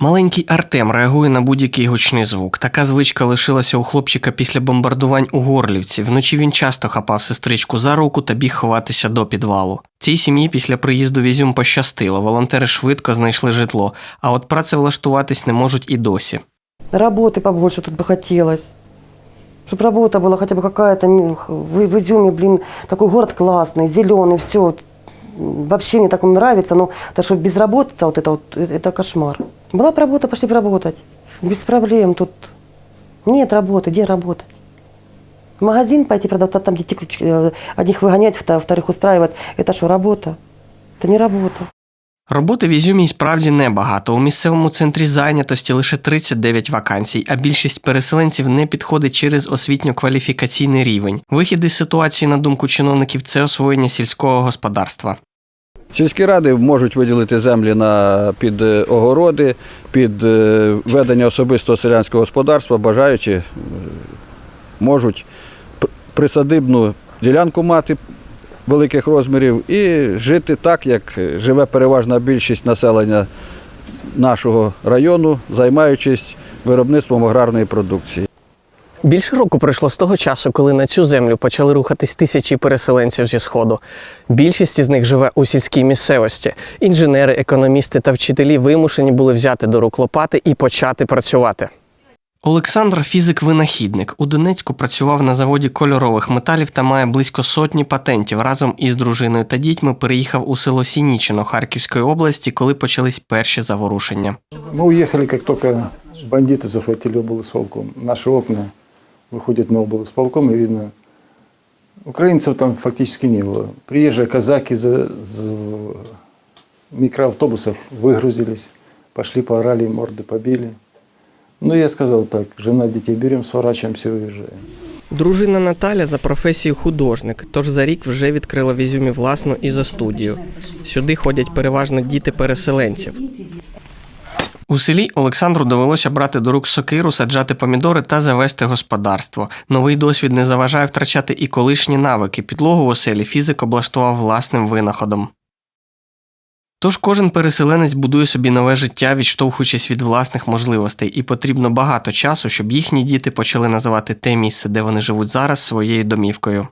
Маленький Артем реагує на будь-який гучний звук. Така звичка лишилася у хлопчика після бомбардувань у Горлівці. Вночі він часто хапав сестричку за руку та біг ховатися до підвалу. Цій сім'ї після приїзду в Ізюм пощастило. Волонтери швидко знайшли житло, а от працевлаштуватись не можуть і досі. Работы побольше тут бы хотелось. Чтобы работа была хотя бы какая-то. м, х- В, в Изюме, блин, такой город классный, зеленый, все. Вообще мне так он нравится, но то, что безработица, вот это вот, э- это кошмар. Была бы работа, пошли бы работать. Без проблем тут. Нет работы, где работать? В магазин пойти продавать, там детей э, одних выгонять, вто- вторых устраивать. Это что, работа? Это не работа. Роботи в Ізюмі й справді небагато. У місцевому центрі зайнятості лише 39 вакансій, а більшість переселенців не підходить через освітньо-кваліфікаційний рівень. Вихід із ситуації, на думку чиновників, це освоєння сільського господарства. Сільські ради можуть виділити землі на, під е, огороди, під е, ведення особистого селянського господарства, бажаючи е, можуть присадибну ділянку мати великих розмірів і жити так, як живе переважна більшість населення нашого району, займаючись виробництвом аграрної продукції. Більше року пройшло з того часу, коли на цю землю почали рухатись тисячі переселенців зі сходу. Більшість із них живе у сільській місцевості. Інженери, економісти та вчителі вимушені були взяти до рук лопати і почати працювати. Олександр фізик-винахідник. У Донецьку працював на заводі кольорових металів та має близько сотні патентів. Разом із дружиною та дітьми переїхав у село Сінічино Харківської області, коли почались перші заворушення. Мы уехали, как только бандиты захватили облсполком. Наши окна выходят на облсполком, и видно, украинцев там фактически не было. Приезжие казаки за, за микроавтобусах выгрузились, пошли, поорали, морды побили. Ну, я сказал так, жена, детей берем, сворачиваемся и уезжаем. Дружина Наталя за професією художник, тож за рік вже відкрила в Ізюмі власну ізостудію. Сюди ходять переважно діти переселенців. У селі Олександру довелося брати до рук сокиру, саджати помідори та завести господарство. Новий досвід не заважає втрачати і колишні навики. Підлогу в оселі фізик облаштував власним винаходом. Тож кожен переселенець будує собі нове життя, відштовхуючись від власних можливостей, і потрібно багато часу, щоб їхні діти почали називати те місце, де вони живуть зараз, своєю домівкою.